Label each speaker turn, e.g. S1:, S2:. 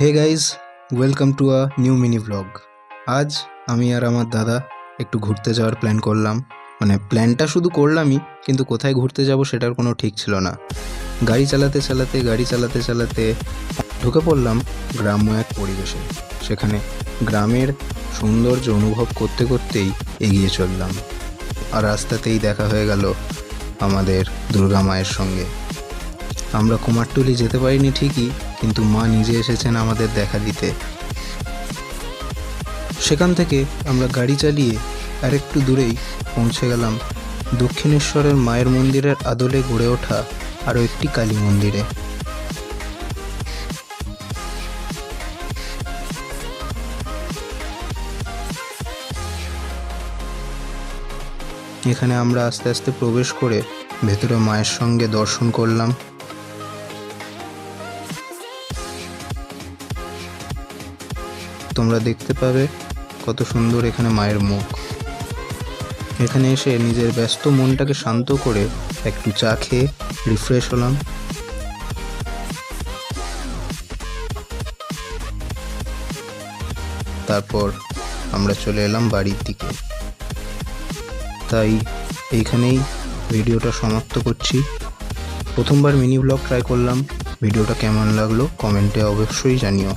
S1: Hey guys welcome to a new mini blog আজ আমি আর আমার দাদা একটু ঘুরতে যাওয়ার প্ল্যান করলাম। মানে প্ল্যানটা শুধু করলামই, কিন্তু কোথায় ঘুরতে যাব সেটার কোনো ঠিক ছিল না। গাড়ি চালাতে চালাতে, গাড়ি চালাতে চালাতে ঢুকে পড়লাম গ্রাম্য এক পরিবেশে। সেখানে গ্রামের সৌন্দর্য অনুভব করতে করতেই এগিয়ে চললাম। আর রাস্তাতেই দেখা হয়ে গেল আমাদের দুর্গা মায়ের সঙ্গে। আমরা কুমারটুলি যেতে পারিনি ঠিকই কিন্তু মা নিজে এসেছেন আমাদের দেখা দিতে। সেখান থেকে আমরা গাড়ি চালিয়ে আরেকটু দূরেই পৌঁছে গেলাম দক্ষিণেশ্বরের মায়ের মন্দিরের আদলে গড়ে ওঠা আরও একটি কালী মন্দিরে। এখানে আমরা আস্তে আস্তে প্রবেশ করে ভেতরে মায়ের সঙ্গে দর্শন করলাম। তোমরা দেখতে পাবে কত সুন্দর এখানে মায়ের মুখ। এখানে এসে নিজের ব্যস্ত মনটাকে শান্ত করে একটু চা খেয়ে রিফ্রেশ হলাম। তারপর আমরা চলে এলাম বাড়ির দিকে। তাই এইখানেই ভিডিওটা সমাপ্ত করছি। প্রথমবার মিনি ব্লগ ট্রাই করলাম। ভিডিওটা কেমন লাগল কমেন্টে অবশ্যই জানিও।